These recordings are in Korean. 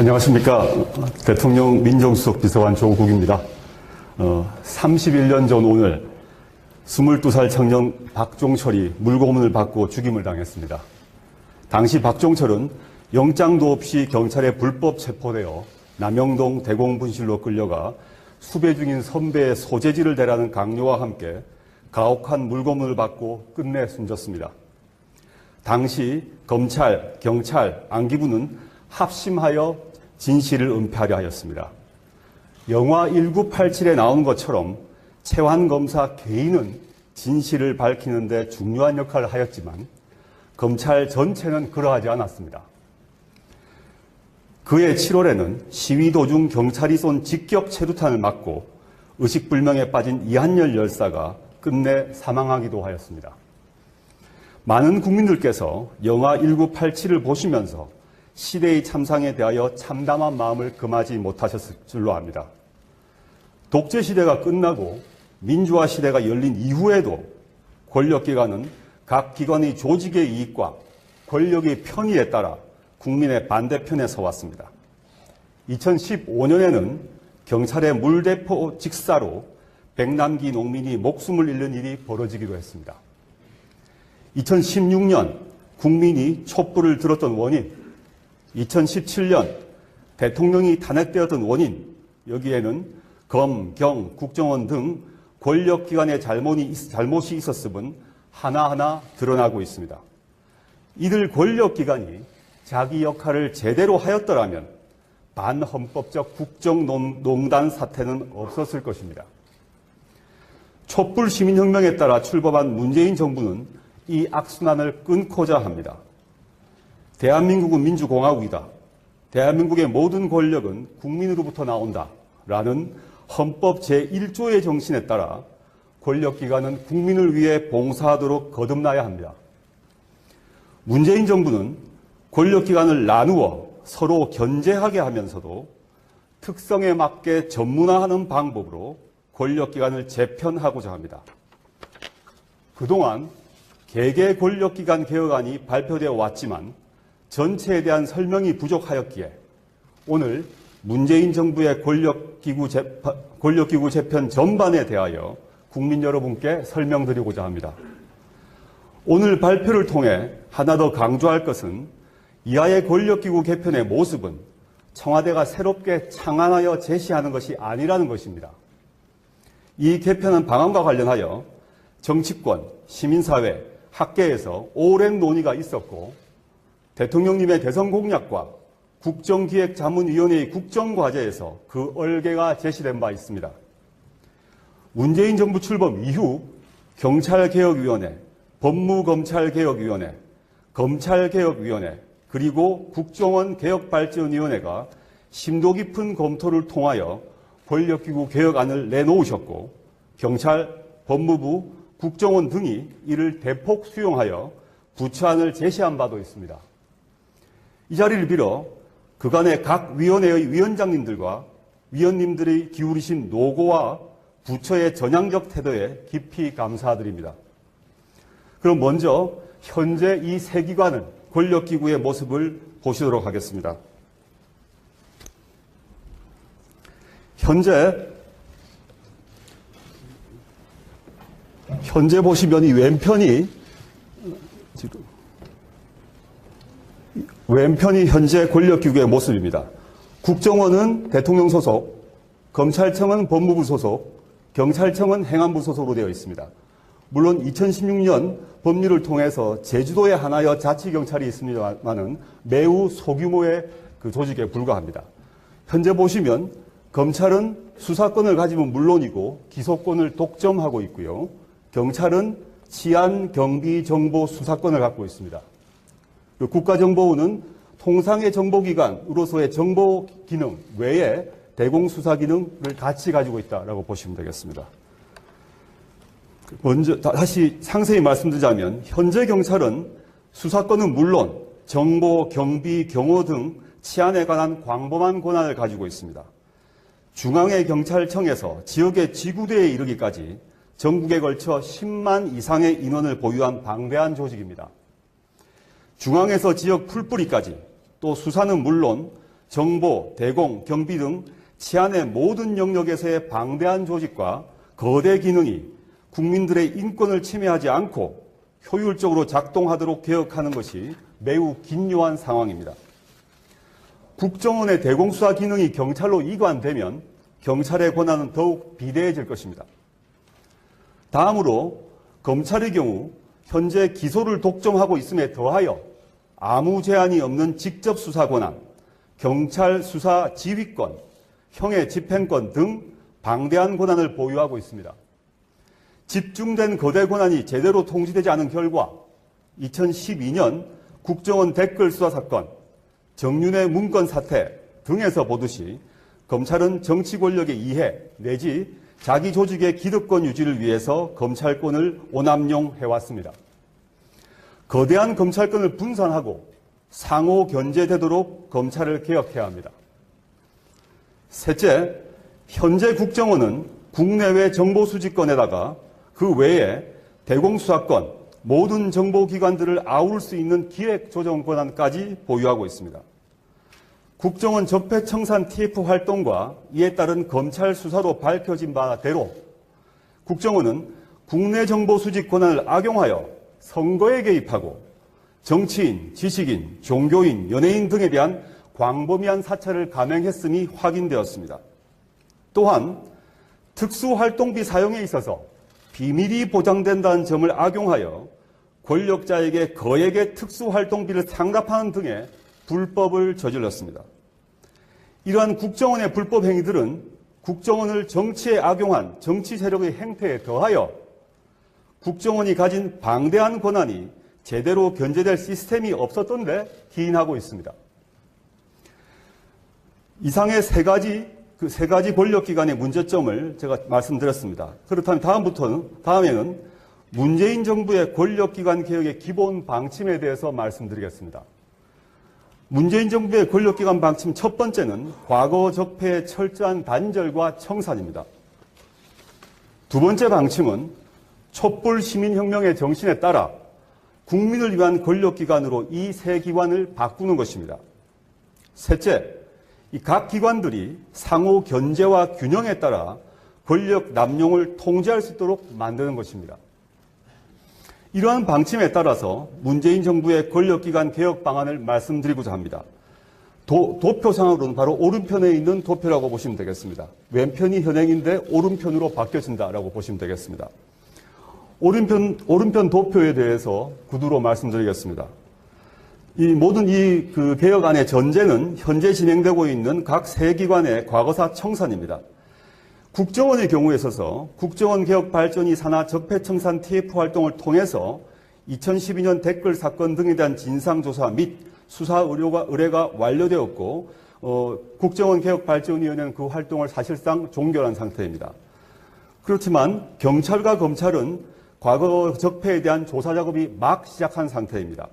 안녕하십니까. 대통령 민정수석 비서관 조국입니다. 어, 31년 전 오늘 22살 청년 박종철이 물고문을 받고 죽임을 당했습니다. 당시 박종철은 영장도 없이 경찰에 불법 체포되어 남영동 대공분실로 끌려가 수배 중인 선배의 소재지를 대라는 강요와 함께 가혹한 물고문을 받고 끝내 숨졌습니다. 당시 검찰, 경찰, 안기부는 합심하여 진실을 은폐하려 하였습니다. 영화 1987에 나온 것처럼 채환 검사 개인은 진실을 밝히는데 중요한 역할을 하였지만 검찰 전체는 그러하지 않았습니다. 그해 7월에는 시위 도중 경찰이 쏜 직격 체류탄을 맞고 의식불명에 빠진 이한열 열사가 끝내 사망하기도 하였습니다. 많은 국민들께서 영화 1987을 보시면서 시대의 참상에 대하여 참담한 마음을 금하지 못하셨을 줄로 압니다. 독재 시대가 끝나고 민주화 시대가 열린 이후에도 권력기관은 각 기관의 조직의 이익과 권력의 편의에 따라 국민의 반대편에 서왔습니다. 2015년에는 경찰의 물대포 직사로 백남기 농민이 목숨을 잃는 일이 벌어지기도 했습니다. 2016년 국민이 촛불을 들었던 원인, 2017년 대통령이 탄핵되었던 원인, 여기에는 검, 경, 국정원 등 권력기관의 잘못이, 있었음은 하나하나 드러나고 있습니다. 이들 권력기관이 자기 역할을 제대로 하였더라면 반헌법적 국정농단 사태는 없었을 것입니다. 촛불 시민혁명에 따라 출범한 문재인 정부는 이 악순환을 끊고자 합니다. 대한민국은 민주공화국이다. 대한민국의 모든 권력은 국민으로부터 나온다. 라는 헌법 제1조의 정신에 따라 권력기관은 국민을 위해 봉사하도록 거듭나야 합니다. 문재인 정부는 권력기관을 나누어 서로 견제하게 하면서도 특성에 맞게 전문화하는 방법으로 권력기관을 재편하고자 합니다. 그동안 개개 권력기관 개혁안이 발표되어 왔지만 전체에 대한 설명이 부족하였기에 오늘 문재인 정부의 권력기구, 재파, 권력기구 재편 전반에 대하여 국민 여러분께 설명드리고자 합니다. 오늘 발표를 통해 하나 더 강조할 것은 이하의 권력기구 개편의 모습은 청와대가 새롭게 창안하여 제시하는 것이 아니라는 것입니다. 이 개편은 방안과 관련하여 정치권, 시민사회, 학계에서 오랜 논의가 있었고 대통령님의 대선 공약과 국정기획자문위원회의 국정과제에서 그 얼개가 제시된 바 있습니다. 문재인 정부 출범 이후 경찰개혁위원회, 법무검찰개혁위원회, 검찰개혁위원회, 그리고 국정원 개혁발전위원회가 심도 깊은 검토를 통하여 권력기구 개혁안을 내놓으셨고 경찰, 법무부, 국정원 등이 이를 대폭 수용하여 부처안을 제시한 바도 있습니다. 이 자리를 빌어 그간의 각 위원회의 위원장님들과 위원님들이 기울이신 노고와 부처의 전향적 태도에 깊이 감사드립니다. 그럼 먼저 현재 이 세 기관은 권력기구의 모습을 보시도록 하겠습니다. 현재 현재 보시면 이 왼편이 지금 왼편이 현재 권력기구의 모습입니다. 국정원은 대통령 소속, 검찰청은 법무부 소속, 경찰청은 행안부 소속으로 되어 있습니다. 물론 2016년 법률을 통해서 제주도에 하나여 자치경찰이 있습니다만은 매우 소규모의 그 조직에 불과합니다. 현재 보시면 검찰은 수사권을 가지면 물론이고 기소권을 독점하고 있고요. 경찰은 치안, 경비, 정보, 수사권을 갖고 있습니다. 국가정보원은 통상의 정보기관으로서의 정보 기능 외에 대공수사 기능을 같이 가지고 있다라고 보시면 되겠습니다. 먼저 다시 상세히 말씀드리자면 현재 경찰은 수사권은 물론 정보, 경비, 경호 등 치안에 관한 광범한 권한을 가지고 있습니다. 중앙의 경찰청에서 지역의 지구대에 이르기까지 전국에 걸쳐 10만 이상의 인원을 보유한 방대한 조직입니다. 중앙에서 지역 풀뿌리까지 또 수사는 물론 정보, 대공, 경비 등 치안의 모든 영역에서의 방대한 조직과 거대 기능이 국민들의 인권을 침해하지 않고 효율적으로 작동하도록 개혁하는 것이 매우 긴요한 상황입니다. 국정원의 대공수사 기능이 경찰로 이관되면 경찰의 권한은 더욱 비대해질 것입니다. 다음으로 검찰의 경우 현재 기소를 독점하고 있음에 더하여 아무 제한이 없는 직접 수사 권한, 경찰 수사 지휘권, 형의 집행권 등 방대한 권한을 보유하고 있습니다. 집중된 거대 권한이 제대로 통지되지 않은 결과 2012년 국정원 댓글 수사 사건, 정윤의 문건 사태 등에서 보듯이 검찰은 정치 권력의 이해 내지 자기 조직의 기득권 유지를 위해서 검찰권을 오남용 해왔습니다. 거대한 검찰권을 분산하고 상호 견제되도록 검찰을 개혁해야 합니다. 셋째, 현재 국정원은 국내외 정보 수집권에다가 그 외에 대공수사권, 모든 정보기관들을 아울 수 있는 기획조정 권한까지 보유하고 있습니다. 국정원 적폐청산 TF 활동과 이에 따른 검찰 수사로 밝혀진 바대로 국정원은 국내 정보 수집 권한을 악용하여 선거에 개입하고 정치인, 지식인, 종교인, 연예인 등에 대한 광범위한 사찰을 감행했음이 확인되었습니다. 또한 특수활동비 사용에 있어서 비밀이 보장된다는 점을 악용하여 권력자에게 거액의 특수활동비를 상납하는 등의 불법을 저질렀습니다. 이러한 국정원의 불법 행위들은 국정원을 정치에 악용한 정치 세력의 행태에 더하여 국정원이 가진 방대한 권한이 제대로 견제될 시스템이 없었던데 기인하고 있습니다. 이상의 세 가지 그 세 가지 권력기관의 문제점을 제가 말씀드렸습니다. 그렇다면 다음부터는 다음에는 문재인 정부의 권력기관 개혁의 기본 방침에 대해서 말씀드리겠습니다. 문재인 정부의 권력기관 방침 첫 번째는 과거 적폐의 철저한 단절과 청산입니다. 두 번째 방침은 촛불 시민혁명의 정신에 따라 국민을 위한 권력기관으로 이 세 기관을 바꾸는 것입니다. 셋째, 이 각 기관들이 상호 견제와 균형에 따라 권력 남용을 통제할 수 있도록 만드는 것입니다. 이러한 방침에 따라서 문재인 정부의 권력기관 개혁 방안을 말씀드리고자 합니다. 도, 도표상으로는 바로 오른편에 있는 도표라고 보시면 되겠습니다. 왼편이 현행인데 오른편으로 바뀌어진다라고 보시면 되겠습니다. 오른편, 오른편 도표에 대해서 구두로 말씀드리겠습니다. 이 모든 이 그 개혁안의 전제는 현재 진행되고 있는 각 세 기관의 과거사 청산입니다. 국정원의 경우에 있어서 국정원 개혁 발전이 산하 적폐 청산 TF 활동을 통해서 2012년 댓글 사건 등에 대한 진상조사 및 수사 의료가, 의뢰가 완료되었고 어, 국정원 개혁 발전위원회는 그 활동을 사실상 종결한 상태입니다. 그렇지만 경찰과 검찰은 과거 적폐에 대한 조사 작업이 막 시작한 상태입니다.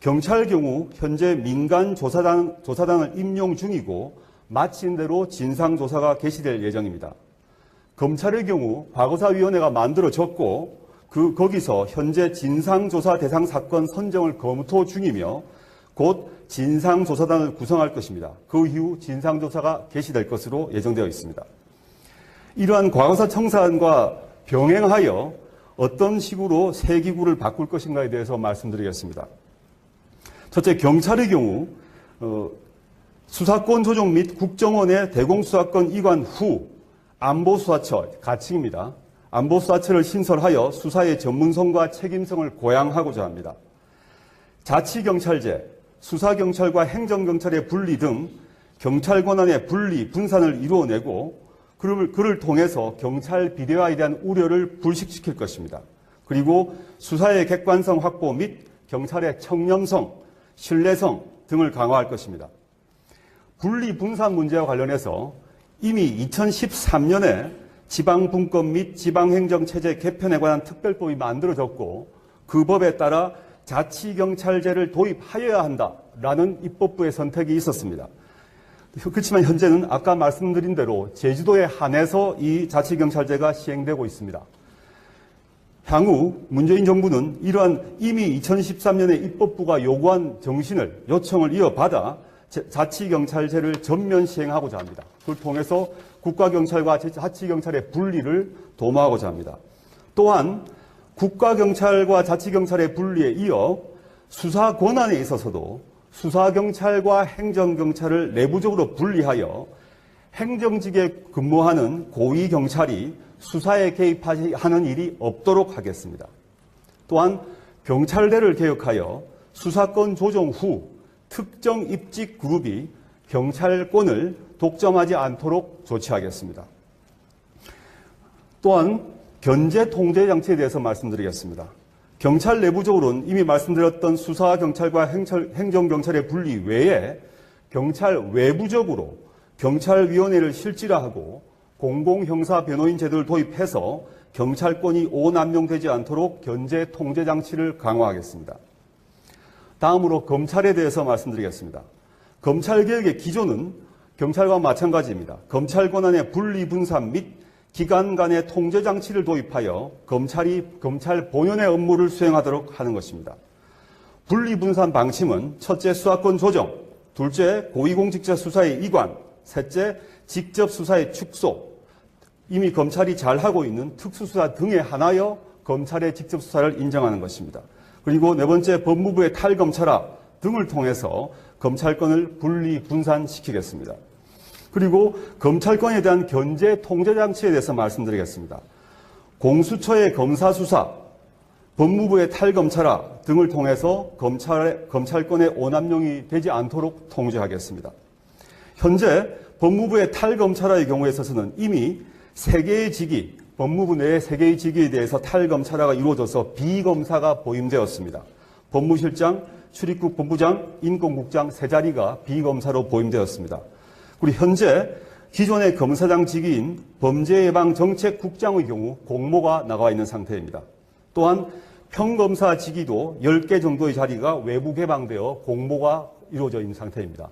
경찰 경우 현재 민간 조사단, 조사단을 임용 중이고 마친 대로 진상조사가 개시될 예정입니다. 검찰의 경우 과거사위원회가 만들어졌고 그 거기서 현재 진상조사 대상 사건 선정을 검토 중이며 곧 진상조사단을 구성할 것입니다. 그 이후 진상조사가 개시될 것으로 예정되어 있습니다. 이러한 과거사 청산과 병행하여 어떤 식으로 새 기구를 바꿀 것인가에 대해서 말씀드리겠습니다. 첫째, 경찰의 경우 어, 수사권 조정 및 국정원의 대공수사권 이관 후 안보수사처 가칭입니다. 안보수사처를 신설하여 수사의 전문성과 책임성을 고양하고자 합니다. 자치경찰제, 수사경찰과 행정경찰의 분리 등 경찰 권한의 분리, 분산을 이루어내고 그를, 그를 통해서 경찰 비대화에 대한 우려를 불식시킬 것입니다. 그리고 수사의 객관성 확보 및 경찰의 청렴성, 신뢰성 등을 강화할 것입니다. 분리 분산 문제와 관련해서 이미 2013년에 지방분권 및 지방행정체제 개편에 관한 특별법이 만들어졌고 그 법에 따라 자치경찰제를 도입하여야 한다라는 입법부의 선택이 있었습니다. 그렇지만 현재는 아까 말씀드린 대로 제주도에 한해서 이 자치경찰제가 시행되고 있습니다. 향후 문재인 정부는 이러한 이미 2013년에 입법부가 요구한 정신을 요청을 이어받아 제- 자치경찰제를 전면 시행하고자 합니다. 그걸 통해서 국가경찰과 제- 자치경찰의 분리를 도모하고자 합니다. 또한 국가경찰과 자치경찰의 분리에 이어 수사 권한에 있어서도 수사경찰과 행정경찰을 내부적으로 분리하여 행정직에 근무하는 고위경찰이 수사에 개입하는 일이 없도록 하겠습니다. 또한 경찰대를 개혁하여 수사권 조정 후 특정 입직 그룹이 경찰권을 독점하지 않도록 조치하겠습니다. 또한 견제 통제 장치에 대해서 말씀드리겠습니다. 경찰 내부적으로는 이미 말씀드렸던 수사 경찰과 행정 경찰의 분리 외에 경찰 외부적으로 경찰위원회를 실질화하고 공공형사 변호인 제도를 도입해서 경찰권이 오남용되지 않도록 견제 통제 장치를 강화하겠습니다. 다음으로 검찰에 대해서 말씀드리겠습니다. 검찰 개혁의 기조는 경찰과 마찬가지입니다. 검찰 권한의 분리 분산 및 기관 간의 통제 장치를 도입하여 검찰이 검찰 본연의 업무를 수행하도록 하는 것입니다. 분리 분산 방침은 첫째 수사권 조정, 둘째 고위공직자 수사의 이관, 셋째 직접 수사의 축소, 이미 검찰이 잘 하고 있는 특수수사 등에 한하여 검찰의 직접 수사를 인정하는 것입니다. 그리고 네 번째 법무부의 탈검찰화 등을 통해서 검찰권을 분리 분산시키겠습니다. 그리고 검찰권에 대한 견제 통제 장치에 대해서 말씀드리겠습니다. 공수처의 검사 수사, 법무부의 탈검찰화 등을 통해서 검찰의, 검찰권의 오남용이 되지 않도록 통제하겠습니다. 현재 법무부의 탈검찰화의 경우에 있어서는 이미 세 개의 직위, 법무부 내의 세 개의 직위에 대해서 탈검찰화가 이루어져서 비검사가 보임되었습니다. 법무실장, 출입국 본부장, 인권국장 세 자리가 비검사로 보임되었습니다. 그리고 현재 기존의 검사장 직위인 범죄예방정책국장의 경우 공모가 나가 있는 상태입니다. 또한 평검사 직위도 10개 정도의 자리가 외부 개방되어 공모가 이루어져 있는 상태입니다.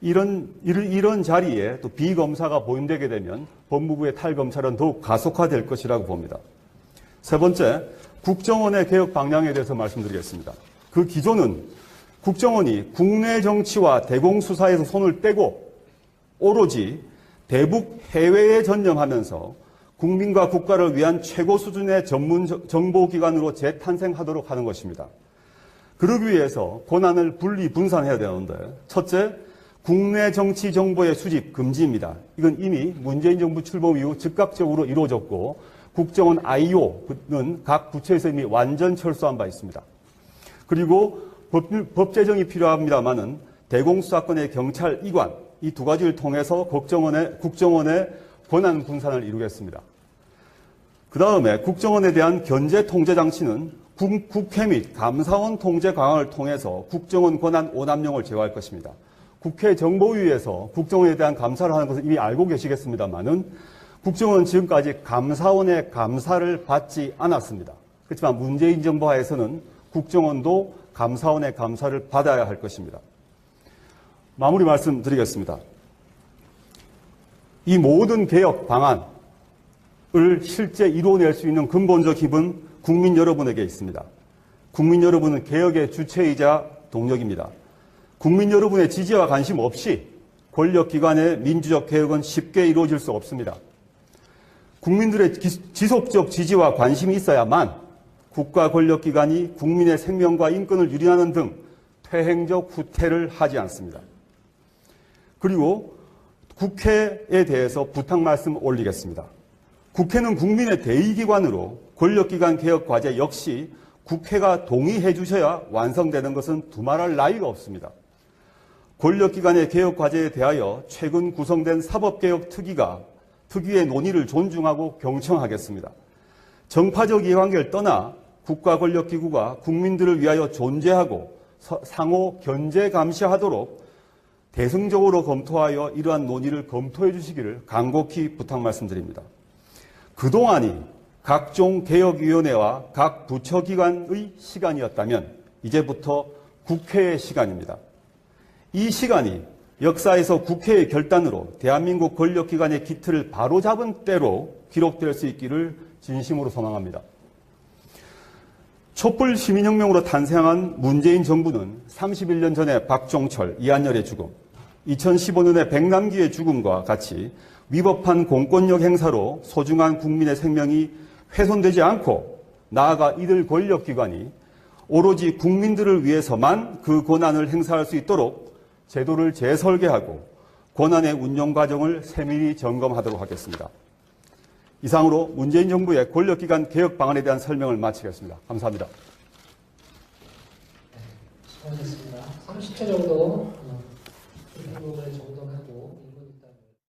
이런, 이런, 이런 자리에 또 비검사가 보임되게 되면 법무부의 탈검찰은 더욱 가속화될 것이라고 봅니다. 세 번째, 국정원의 개혁 방향에 대해서 말씀드리겠습니다. 그 기조는 국정원이 국내 정치와 대공수사에서 손을 떼고 오로지 대북 해외에 전념하면서 국민과 국가를 위한 최고 수준의 전문 정보기관으로 재탄생하도록 하는 것입니다. 그러기 위해서 권한을 분리 분산해야 되는데 첫째, 국내 정치 정보의 수집 금지입니다. 이건 이미 문재인 정부 출범 이후 즉각적으로 이루어졌고 국정원 IO는 각 부처에서 이미 완전 철수한 바 있습니다. 그리고 법, 법 제정이 필요합니다만은 대공수사권의 경찰 이관 이 두 가지를 통해서 국정원의 국정원의 권한 분산을 이루겠습니다. 그 다음에 국정원에 대한 견제 통제 장치는 국, 국회 및 감사원 통제 강화를 통해서 국정원 권한 오남용을 제어할 것입니다. 국회 정보위에서 국정원에 대한 감사를 하는 것을 이미 알고 계시겠습니다만은 국정원은 지금까지 감사원의 감사를 받지 않았습니다. 그렇지만 문재인 정부 하에서는 국정원도 감사원의 감사를 받아야 할 것입니다. 마무리 말씀드리겠습니다. 이 모든 개혁 방안을 실제 이루어낼 수 있는 근본적 힘은 국민 여러분에게 있습니다. 국민 여러분은 개혁의 주체이자 동력입니다. 국민 여러분의 지지와 관심 없이 권력기관의 민주적 개혁은 쉽게 이루어질 수 없습니다. 국민들의 지속적 지지와 관심이 있어야만 국가 권력기관이 국민의 생명과 인권을 유린하는 등 퇴행적 후퇴를 하지 않습니다. 그리고 국회에 대해서 부탁 말씀 올리겠습니다. 국회는 국민의 대의기관으로 권력기관 개혁 과제 역시 국회가 동의해 주셔야 완성되는 것은 두말할 나위가 없습니다. 권력기관의 개혁 과제에 대하여 최근 구성된 사법개혁 특위가 특위의 논의를 존중하고 경청하겠습니다. 정파적 이해관계를 떠나 국가 권력기구가 국민들을 위하여 존재하고 상호 견제 감시하도록 대승적으로 검토하여 이러한 논의를 검토해 주시기를 간곡히 부탁 말씀드립니다. 그동안이 각종 개혁위원회와 각 부처기관의 시간이었다면 이제부터 국회의 시간입니다. 이 시간이 역사에서 국회의 결단으로 대한민국 권력기관의 기틀을 바로잡은 때로 기록될 수 있기를 진심으로 소망합니다. 촛불 시민혁명으로 탄생한 문재인 정부는 31년 전에 박종철, 이한열의 죽음, 2015년의 백남기의 죽음과 같이 위법한 공권력 행사로 소중한 국민의 생명이 훼손되지 않고 나아가 이들 권력기관이 오로지 국민들을 위해서만 그 권한을 행사할 수 있도록 제도를 재설계하고 권한의 운영 과정을 세밀히 점검하도록 하겠습니다. 이상으로 문재인 정부의 권력기관 개혁 방안에 대한 설명을 마치겠습니다. 감사합니다. 수고하셨습니다. 30초 정도 어, 부분을 정돈하고